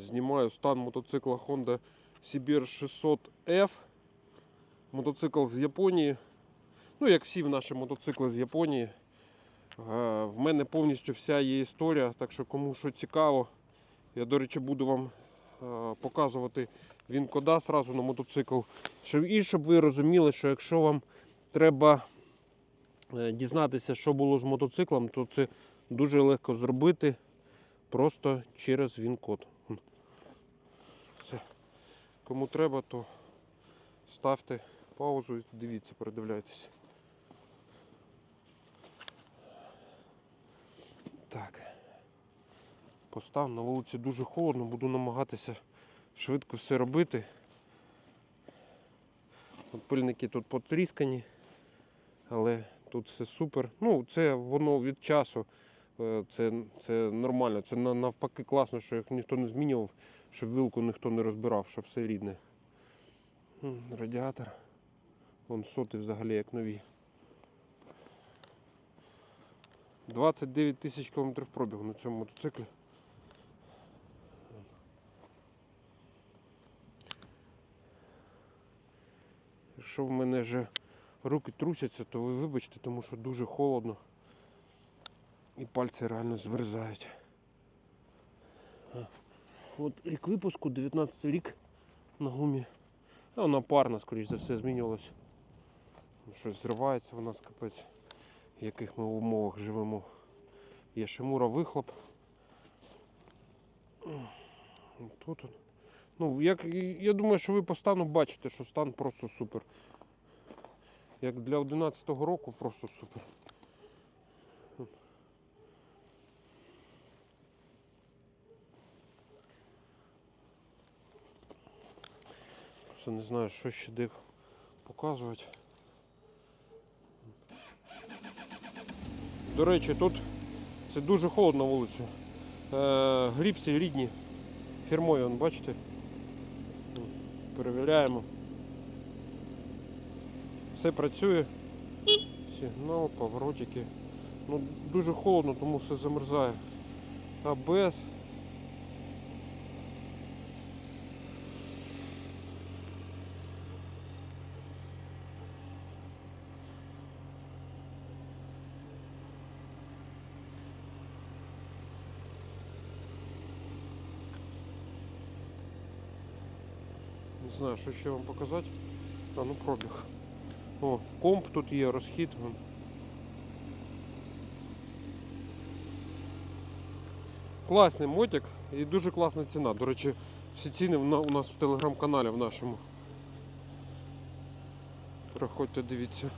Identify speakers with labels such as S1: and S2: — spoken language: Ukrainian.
S1: Знімаю стан мотоцикла Honda CBR 600F. Мотоцикл з Японії. Ну, як всі наші мотоцикли з Японії. Е, В мене повністю вся є історія, так що кому що цікаво, я, до речі, буду вам е, показувати він кода сразу на мотоцикл. І щоб ви розуміли, що якщо вам треба е, дізнатися, що було з мотоциклом, то це дуже легко зробити просто через він-код. Все. Кому треба, то ставте паузу і дивіться, передивляйтесь. Так. Постав на вулиці дуже холодно, буду намагатися швидко все робити. От пильники тут потріскані, але тут все супер. Ну, це воно від часу. Е, Це, це нормально. Це навпаки класно, що їх ніхто не змінював, щоб вилку ніхто не розбирав, що все рідне. Радіатор. Вон соти взагалі як нові. 29 тисяч кілометрів пробігу на цьому мотоциклі. Якщо в мене вже руки трусяться, то ви вибачте, тому що дуже холодно і пальці реально зверзають. От рік випуску, 19 рік на гумі. Вона парна, скоріш за все, змінювалась. Щось зривається в нас капець, в яких ми умовах живемо. Є Шимура вихлоп. Тут. Ну, як, я думаю, що ви по стану бачите, що стан просто супер. Як для 11-го року просто супер. Просто не знаю, що ще де показувати. До речі, тут це дуже холодно на вулиці. Е, грібці рідні. Фірмою, вон, бачите? Перевіряємо. Все працює. Сигнал, поворотики. Ну, дуже холодно, тому все замерзає. АБС. Не знаю, що ще вам показати. А ну пробіг. О, комп тут є, розхід. Класний мотик і дуже класна ціна. До речі, всі ціни у нас в телеграм-каналі в нашому. Проходьте, дивіться.